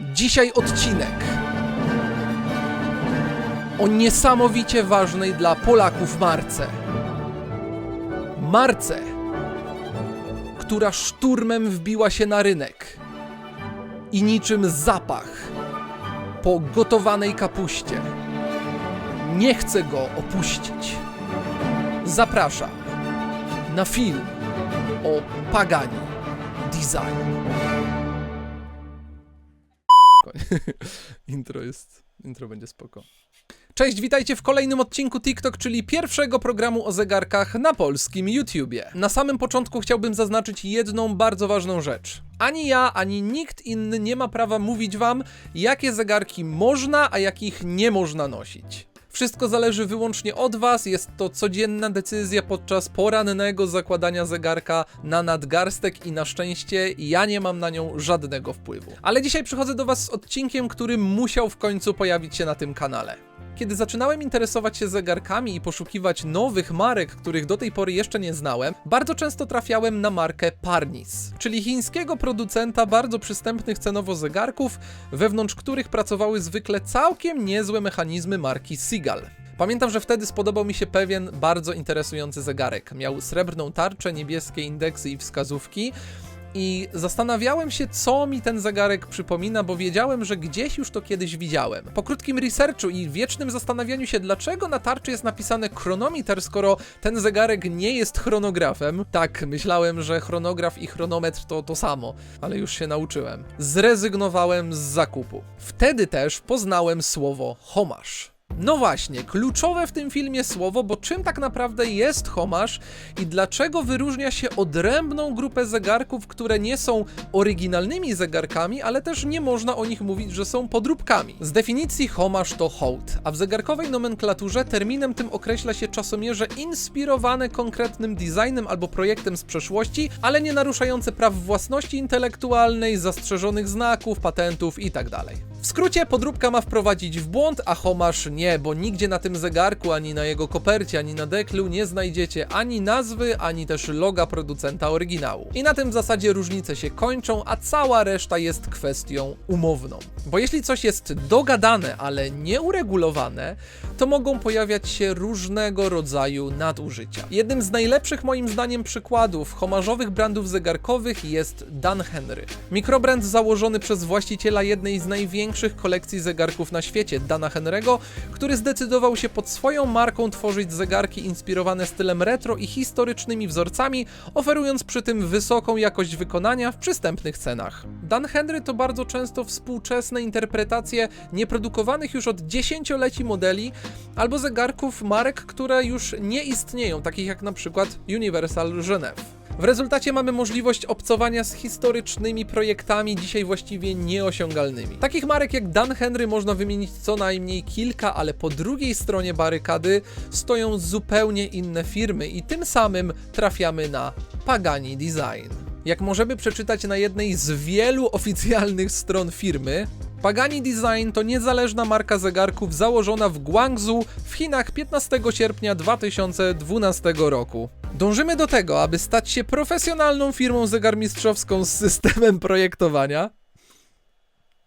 Dzisiaj odcinek o niesamowicie ważnej dla Polaków marce. Marce, która szturmem wbiła się na rynek i niczym zapach po gotowanej kapuście nie chce go opuścić. Zapraszam na film o Pagani Design. Intro jest. Intro będzie spoko. Cześć, witajcie w kolejnym odcinku TikTok, czyli pierwszego programu o zegarkach na polskim YouTubie. Na samym początku chciałbym zaznaczyć jedną bardzo ważną rzecz. Ani ja, ani nikt inny nie ma prawa mówić wam, jakie zegarki można, a jakich nie można nosić. Wszystko zależy wyłącznie od Was, jest to codzienna decyzja podczas porannego zakładania zegarka na nadgarstek i na szczęście ja nie mam na nią żadnego wpływu. Ale dzisiaj przychodzę do Was z odcinkiem, który musiał w końcu pojawić się na tym kanale. Kiedy zaczynałem interesować się zegarkami i poszukiwać nowych marek, których do tej pory jeszcze nie znałem, bardzo często trafiałem na markę Parnis, czyli chińskiego producenta bardzo przystępnych cenowo zegarków, wewnątrz których pracowały zwykle całkiem niezłe mechanizmy marki Seagal. Pamiętam, że wtedy spodobał mi się pewien bardzo interesujący zegarek. Miał srebrną tarczę, niebieskie indeksy i wskazówki. I zastanawiałem się, co mi ten zegarek przypomina, bo wiedziałem, że gdzieś już to kiedyś widziałem. Po krótkim researchu i wiecznym zastanawianiu się, dlaczego na tarczy jest napisane chronometer, skoro ten zegarek nie jest chronografem. Tak, myślałem, że chronograf i chronometr to to samo, ale już się nauczyłem. Zrezygnowałem z zakupu. Wtedy też poznałem słowo homasz. No właśnie, kluczowe w tym filmie słowo, bo czym tak naprawdę jest homasz i dlaczego wyróżnia się odrębną grupę zegarków, które nie są oryginalnymi zegarkami, ale też nie można o nich mówić, że są podróbkami. Z definicji homasz to hołd, a w zegarkowej nomenklaturze terminem tym określa się czasomierze inspirowane konkretnym designem albo projektem z przeszłości, ale nie naruszające praw własności intelektualnej, zastrzeżonych znaków, patentów itd. W skrócie, podróbka ma wprowadzić w błąd, a homasz nie, bo nigdzie na tym zegarku, ani na jego kopercie, ani na deklu nie znajdziecie ani nazwy, ani też loga producenta oryginału. I na tym w zasadzie różnice się kończą, a cała reszta jest kwestią umowną. Bo jeśli coś jest dogadane, ale nieuregulowane, to mogą pojawiać się różnego rodzaju nadużycia. Jednym z najlepszych moim zdaniem przykładów homarzowych brandów zegarkowych jest Dan Henry. Mikrobrand założony przez właściciela jednej z największych kolekcji zegarków na świecie, Dana Henry'ego, który zdecydował się pod swoją marką tworzyć zegarki inspirowane stylem retro i historycznymi wzorcami, oferując przy tym wysoką jakość wykonania w przystępnych cenach. Dan Henry to bardzo często współczesne interpretacje nieprodukowanych już od dziesięcioleci modeli albo zegarków marek, które już nie istnieją, takich jak na przykład Universal Genève. W rezultacie mamy możliwość obcowania z historycznymi projektami, dzisiaj właściwie nieosiągalnymi. Takich marek jak Dan Henry można wymienić co najmniej kilka, ale po drugiej stronie barykady stoją zupełnie inne firmy i tym samym trafiamy na Pagani Design. Jak możemy przeczytać na jednej z wielu oficjalnych stron firmy, Pagani Design to niezależna marka zegarków założona w Guangzhou w Chinach 15 sierpnia 2012 roku. Dążymy do tego, aby stać się profesjonalną firmą zegarmistrzowską z systemem projektowania.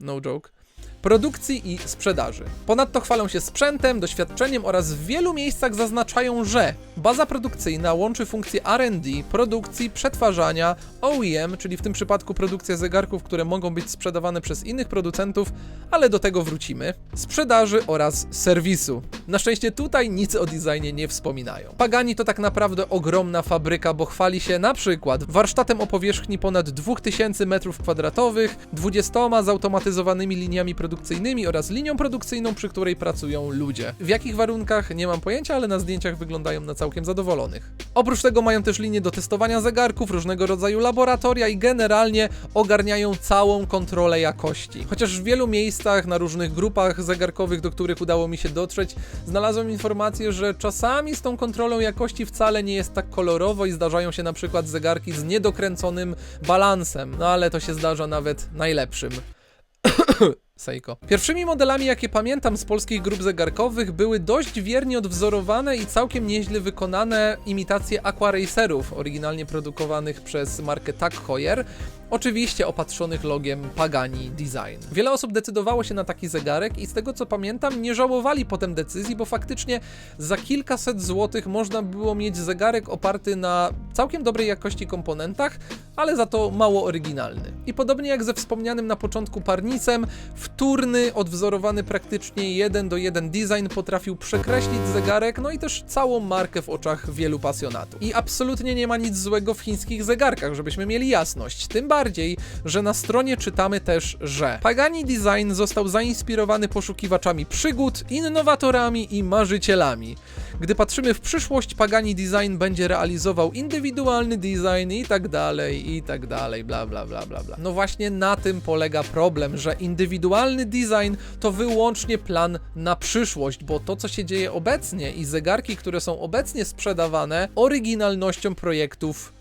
No joke. Produkcji i sprzedaży. Ponadto chwalą się sprzętem, doświadczeniem oraz w wielu miejscach zaznaczają, że baza produkcyjna łączy funkcje RD, produkcji, przetwarzania, OEM, czyli w tym przypadku produkcja zegarków, które mogą być sprzedawane przez innych producentów, ale do tego wrócimy, sprzedaży oraz serwisu. Na szczęście tutaj nic o designie nie wspominają. Pagani to tak naprawdę ogromna fabryka, bo chwali się na przykład warsztatem o powierzchni ponad 2000 m2, 20 zautomatyzowanymi liniami produkcyjnymi oraz linią produkcyjną, przy której pracują ludzie. W jakich warunkach nie mam pojęcia, ale na zdjęciach wyglądają na całkiem zadowolonych. Oprócz tego mają też linię do testowania zegarków, różnego rodzaju laboratoria i generalnie ogarniają całą kontrolę jakości. Chociaż w wielu miejscach, na różnych grupach zegarkowych, do których udało mi się dotrzeć, znalazłem informację, że czasami z tą kontrolą jakości wcale nie jest tak kolorowo i zdarzają się na przykład zegarki z niedokręconym balansem, no ale to się zdarza nawet najlepszym. Seiko. Pierwszymi modelami, jakie pamiętam z polskich grup zegarkowych, były dość wiernie odwzorowane i całkiem nieźle wykonane imitacje Aquaracerów, oryginalnie produkowanych przez markę Tag Heuer, oczywiście opatrzonych logiem Pagani Design. Wiele osób decydowało się na taki zegarek i z tego co pamiętam, nie żałowali potem decyzji, bo faktycznie za kilkaset złotych można było mieć zegarek oparty na całkiem dobrej jakości komponentach, ale za to mało oryginalny. I podobnie jak ze wspomnianym na początku parnicem, wtórny, odwzorowany praktycznie jeden do jeden design potrafił przekreślić zegarek, no i też całą markę w oczach wielu pasjonatów. I absolutnie nie ma nic złego w chińskich zegarkach, żebyśmy mieli jasność. Tym bardziej, że na stronie czytamy też, że Pagani Design został zainspirowany poszukiwaczami przygód, innowatorami i marzycielami. Gdy patrzymy w przyszłość, Pagani Design będzie realizował indywidualny design i tak dalej, i tak dalej, bla bla bla bla bla. No właśnie na tym polega problem, że indywidualny design to wyłącznie plan na przyszłość, bo to co się dzieje obecnie i zegarki, które są obecnie sprzedawane, oryginalnością projektów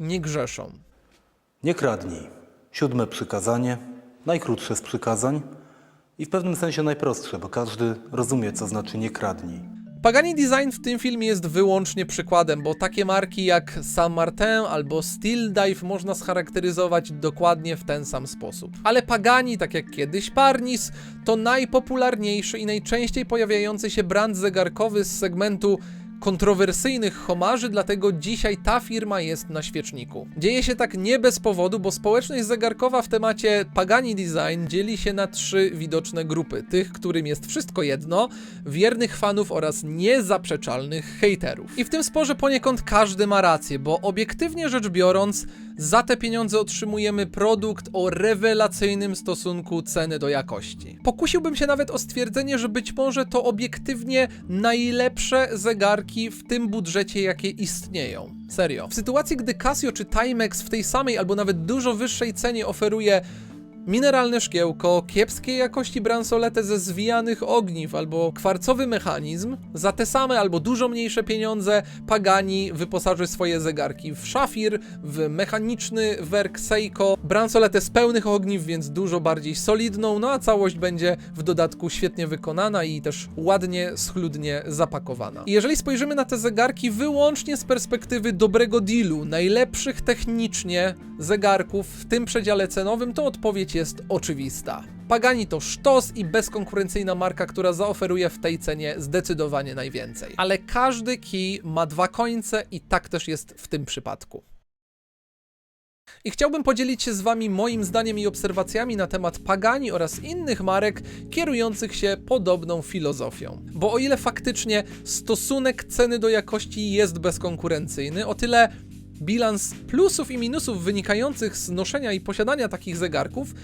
nie grzeszą. Nie kradnij. Siódme przykazanie, najkrótsze z przykazań i w pewnym sensie najprostsze, bo każdy rozumie, co znaczy nie kradnij. Pagani Design w tym filmie jest wyłącznie przykładem, bo takie marki jak Saint Martin albo Steel Dive można scharakteryzować dokładnie w ten sam sposób. Ale Pagani, tak jak kiedyś Parnis, to najpopularniejszy i najczęściej pojawiający się brand zegarkowy z segmentu kontrowersyjnych homarzy, dlatego dzisiaj ta firma jest na świeczniku. Dzieje się tak nie bez powodu, bo społeczność zegarkowa w temacie Pagani Design dzieli się na trzy widoczne grupy. Tych, którym jest wszystko jedno, wiernych fanów oraz niezaprzeczalnych hejterów. I w tym sporze poniekąd każdy ma rację, bo obiektywnie rzecz biorąc, za te pieniądze otrzymujemy produkt o rewelacyjnym stosunku ceny do jakości. Pokusiłbym się nawet o stwierdzenie, że być może to obiektywnie najlepsze zegarki w tym budżecie, jakie istnieją. Serio. W sytuacji, gdy Casio czy Timex w tej samej albo nawet dużo wyższej cenie oferuje mineralne szkiełko, kiepskiej jakości bransoletę ze zwijanych ogniw albo kwarcowy mechanizm, za te same albo dużo mniejsze pieniądze Pagani wyposaży swoje zegarki w szafir, w mechaniczny werk Seiko, bransoletę z pełnych ogniw, więc dużo bardziej solidną, no a całość będzie w dodatku świetnie wykonana i też ładnie, schludnie zapakowana. I jeżeli spojrzymy na te zegarki wyłącznie z perspektywy dobrego dealu, najlepszych technicznie zegarków w tym przedziale cenowym, to odpowiedź jest oczywista. Pagani to sztos i bezkonkurencyjna marka, która zaoferuje w tej cenie zdecydowanie najwięcej. Ale każdy kij ma dwa końce i tak też jest w tym przypadku. I chciałbym podzielić się z Wami moim zdaniem i obserwacjami na temat Pagani oraz innych marek kierujących się podobną filozofią. Bo o ile faktycznie stosunek ceny do jakości jest bezkonkurencyjny, o tyle bilans plusów i minusów wynikających z noszenia i posiadania takich zegarków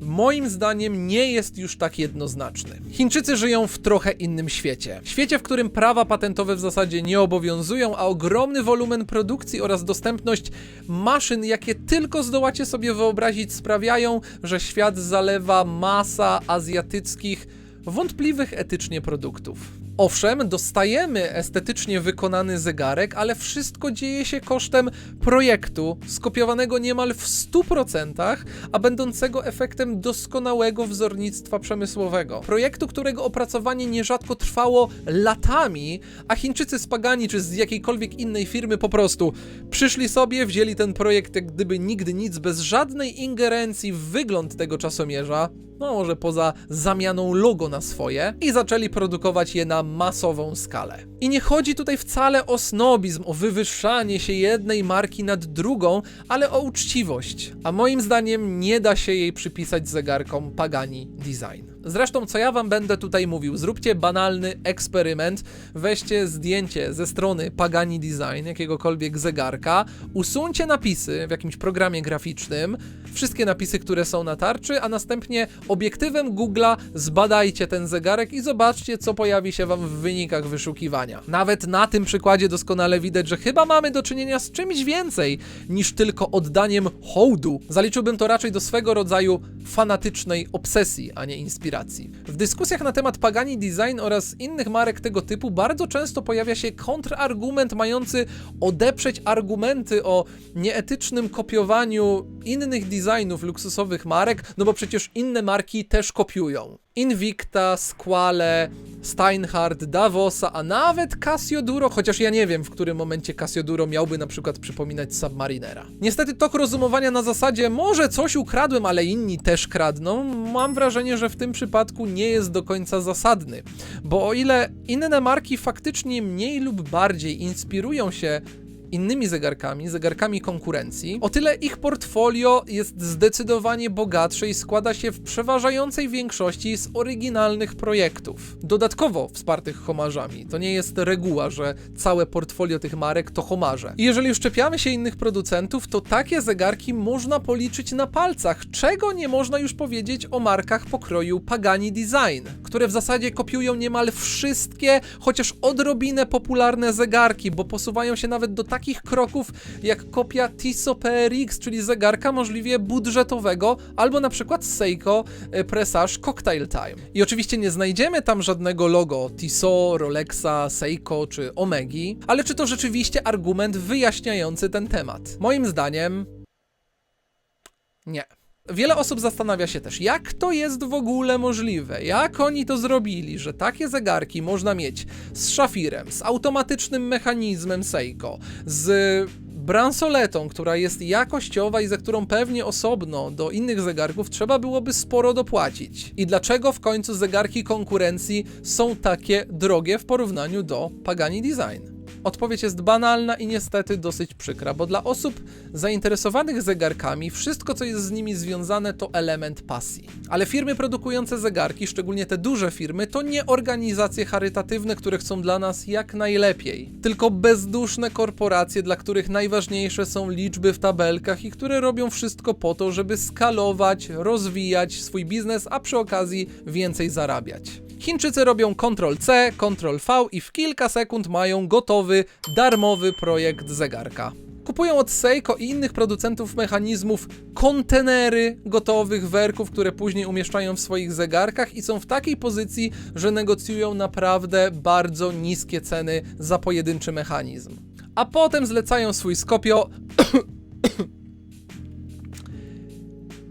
moim zdaniem nie jest już tak jednoznaczny. Chińczycy żyją w trochę innym świecie. Świecie, w którym prawa patentowe w zasadzie nie obowiązują, a ogromny wolumen produkcji oraz dostępność maszyn, jakie tylko zdołacie sobie wyobrazić, sprawiają, że świat zalewa masa azjatyckich, wątpliwych etycznie produktów. Owszem, dostajemy estetycznie wykonany zegarek, ale wszystko dzieje się kosztem projektu, skopiowanego niemal w 100%, a będącego efektem doskonałego wzornictwa przemysłowego. Projektu, którego opracowanie nierzadko trwało latami, a Chińczycy z Pagani czy z jakiejkolwiek innej firmy po prostu przyszli sobie, wzięli ten projekt jak gdyby nigdy nic, bez żadnej ingerencji w wygląd tego czasomierza, no może poza zamianą logo na swoje, i zaczęli produkować je na masową skalę. I nie chodzi tutaj wcale o snobizm, o wywyższanie się jednej marki nad drugą, ale o uczciwość. A moim zdaniem nie da się jej przypisać zegarkom Pagani Design. Zresztą, co ja wam będę tutaj mówił, zróbcie banalny eksperyment, weźcie zdjęcie ze strony Pagani Design, jakiegokolwiek zegarka, usuńcie napisy w jakimś programie graficznym, wszystkie napisy, które są na tarczy, a następnie obiektywem Google'a zbadajcie ten zegarek i zobaczcie, co pojawi się wam w wynikach wyszukiwania. Nawet na tym przykładzie doskonale widać, że chyba mamy do czynienia z czymś więcej niż tylko oddaniem hołdu. Zaliczyłbym to raczej do swego rodzaju fanatycznej obsesji, a nie inspiracji. W dyskusjach na temat Pagani Design oraz innych marek tego typu bardzo często pojawia się kontrargument mający odeprzeć argumenty o nieetycznym kopiowaniu innych designów luksusowych marek, no bo przecież inne marki też kopiują. Invicta, Squale, Steinhardt, Davosa, a nawet Casioduro, chociaż ja nie wiem, w którym momencie Casioduro miałby na przykład przypominać Submarinera. Niestety tok rozumowania na zasadzie może coś ukradłem, ale inni też kradną, mam wrażenie, że w tym przypadku nie jest do końca zasadny. Bo o ile inne marki faktycznie mniej lub bardziej inspirują się innymi zegarkami, zegarkami konkurencji, o tyle ich portfolio jest zdecydowanie bogatsze i składa się w przeważającej większości z oryginalnych projektów. Dodatkowo wspartych homarzami. To nie jest reguła, że całe portfolio tych marek to homarze. I jeżeli już czepiamy się innych producentów, to takie zegarki można policzyć na palcach, czego nie można już powiedzieć o markach pokroju Pagani Design, które w zasadzie kopiują niemal wszystkie, chociaż odrobinę popularne zegarki, bo posuwają się nawet do takich kroków jak kopia Tissot PRX, czyli zegarka możliwie budżetowego, albo na przykład Seiko e, Presage Cocktail Time. I oczywiście nie znajdziemy tam żadnego logo Tissot, Rolexa, Seiko czy Omegi, ale czy to rzeczywiście argument wyjaśniający ten temat? Moim zdaniem nie. Wiele osób zastanawia się też, jak to jest w ogóle możliwe, jak oni to zrobili, że takie zegarki można mieć z szafirem, z automatycznym mechanizmem Seiko, z bransoletą, która jest jakościowa i za którą pewnie osobno do innych zegarków trzeba byłoby sporo dopłacić. I dlaczego w końcu zegarki konkurencji są takie drogie w porównaniu do Pagani Design? Odpowiedź jest banalna i niestety dosyć przykra, bo dla osób zainteresowanych zegarkami wszystko, co jest z nimi związane, to element pasji. Ale firmy produkujące zegarki, szczególnie te duże firmy, to nie organizacje charytatywne, które chcą dla nas jak najlepiej, tylko bezduszne korporacje, dla których najważniejsze są liczby w tabelkach i które robią wszystko po to, żeby skalować, rozwijać swój biznes, a przy okazji więcej zarabiać. Chińczycy robią Ctrl-C, Ctrl-V i w kilka sekund mają gotowy, darmowy projekt zegarka. Kupują od Seiko i innych producentów mechanizmów kontenery gotowych werków, które później umieszczają w swoich zegarkach i są w takiej pozycji, że negocjują naprawdę bardzo niskie ceny za pojedynczy mechanizm. A potem zlecają swój Skopio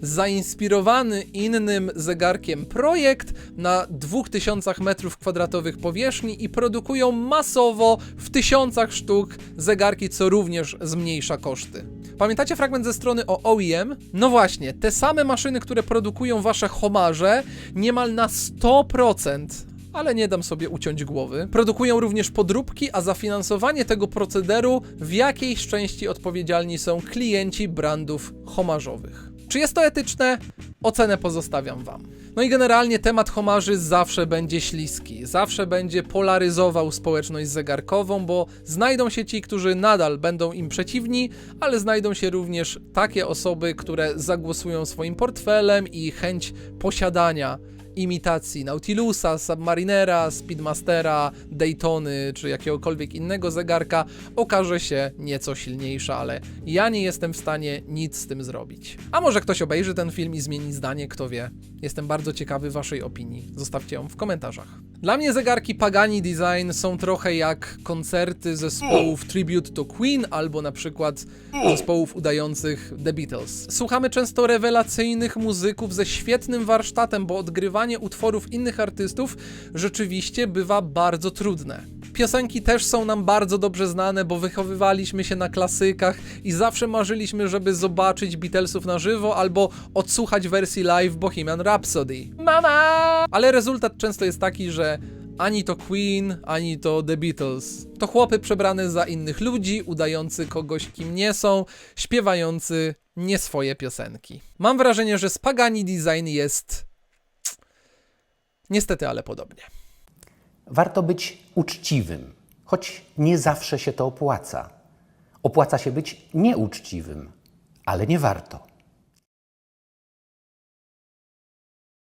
zainspirowany innym zegarkiem projekt na 2000 m2 powierzchni i produkują masowo w tysiącach sztuk zegarki, co również zmniejsza koszty. Pamiętacie fragment ze strony o OEM? No właśnie, te same maszyny, które produkują wasze homarze, niemal na 100% ale nie dam sobie uciąć głowy. Produkują również podróbki, a za finansowanie tego procederu w jakiejś części odpowiedzialni są klienci brandów homarzowych. Czy jest to etyczne? Ocenę pozostawiam Wam. No i generalnie temat homarzy zawsze będzie śliski, zawsze będzie polaryzował społeczność zegarkową, bo znajdą się ci, którzy nadal będą im przeciwni, ale znajdą się również takie osoby, które zagłosują swoim portfelem i chęć posiadania imitacji Nautilusa, Submarinera, Speedmastera, Daytony czy jakiegokolwiek innego zegarka okaże się nieco silniejsza, ale ja nie jestem w stanie nic z tym zrobić. A może ktoś obejrzy ten film i zmieni zdanie, kto wie. Jestem bardzo ciekawy waszej opinii. Zostawcie ją w komentarzach. Dla mnie zegarki Pagani Design są trochę jak koncerty zespołów Tribute to Queen albo na przykład zespołów udających The Beatles. Słuchamy często rewelacyjnych muzyków ze świetnym warsztatem, bo odgrywanie utworów innych artystów rzeczywiście bywa bardzo trudne. Piosenki też są nam bardzo dobrze znane, bo wychowywaliśmy się na klasykach i zawsze marzyliśmy, żeby zobaczyć Beatlesów na żywo albo odsłuchać wersji live Bohemian Rhapsody. Mama! Ale rezultat często jest taki, że ani to Queen, ani to The Beatles. To chłopy przebrane za innych ludzi, udający kogoś, kim nie są, śpiewający nie swoje piosenki. Mam wrażenie, że z Pagani Design jest. Niestety, ale podobnie. Warto być uczciwym, choć nie zawsze się to opłaca. Opłaca się być nieuczciwym, ale nie warto.